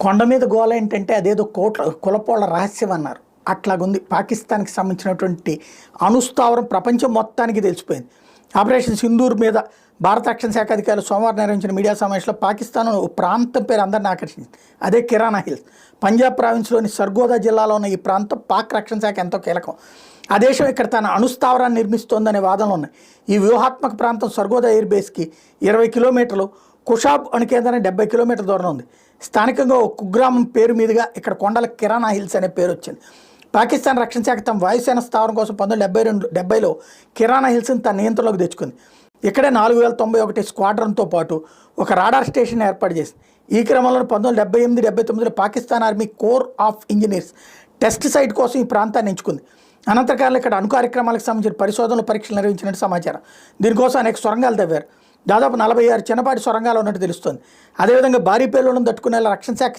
కొండ మీద గోల ఏంటంటే అదేదో కోట్ల కులపోళ్ళ రహస్యం అన్నారు. అట్లాగుంది. పాకిస్తాన్కి సంబంధించినటువంటి అనుస్థావరం ప్రపంచం మొత్తానికి తెలిసిపోయింది. ఆపరేషన్ సింధూర్ మీద భారత రక్షణ శాఖ అధికారులు సోమవారం నిర్వహించిన మీడియా సమావేశంలో పాకిస్తాన్ ఓ ప్రాంతం పేరు అందరిని ఆకర్షించింది. అదే కిరాణా హిల్స్. పంజాబ్ ప్రావిన్స్లోని సర్గోదా జిల్లాలో ఉన్న ఈ ప్రాంతం పాక్ రక్షణ శాఖ ఎంతో కీలకం. ఆ దేశం ఇక్కడ తన అణుస్థావరాన్ని నిర్మిస్తోందనే వాదనలు ఉన్నాయి. ఈ వ్యూహాత్మక ప్రాంతం సర్గోదా ఎయిర్ బేస్కి ఇరవై కిలోమీటర్లు కుషాబ్ అణుకేంద్రానికి డెబ్బై కిలోమీటర్ల దూరం ఉంది. స్థానికంగా ఒక కుగ్రామం పేరు మీదుగా ఇక్కడ కొండల కిరాణా హిల్స్ అనే పేరు వచ్చింది. పాకిస్తాన్ రక్షణ శాఖ తమ వాయుసేన స్థావరం కోసం పంతొమ్మిది డెబ్బై రెండు డెబ్బైలో కిరాణా హిల్స్ని తన నియంత్రణలోకి తెచ్చుకుంది. ఇక్కడే నాలుగు వేల తొంభై ఒకటి స్క్వాడ్రన్తో పాటు ఒక రాడార్ స్టేషన్ ఏర్పాటు చేసింది. ఈ క్రమంలో పంతొమ్మిది డెబ్బై ఎనిమిది డెబ్బై తొమ్మిదిలో Pakistan army corps of engineers test site కోసం ఈ ప్రాంతాన్ని ఎంచుకుంది. అనంతకాలం ఇక్కడ అణు కార్యక్రమాలకు సంబంధించిన పరిశోధనలు పరీక్షలు నిర్వహించినట్టు సమాచారం. దీనికోసం అనేక సొరంగాలు తవ్వారు. దాదాపు నలభై ఆరు చిన్నపాటి సొరంగాలు ఉన్నట్టు తెలుస్తోంది. అదేవిధంగా భారీ పేలులను తట్టుకునేలా రక్షణ శాఖ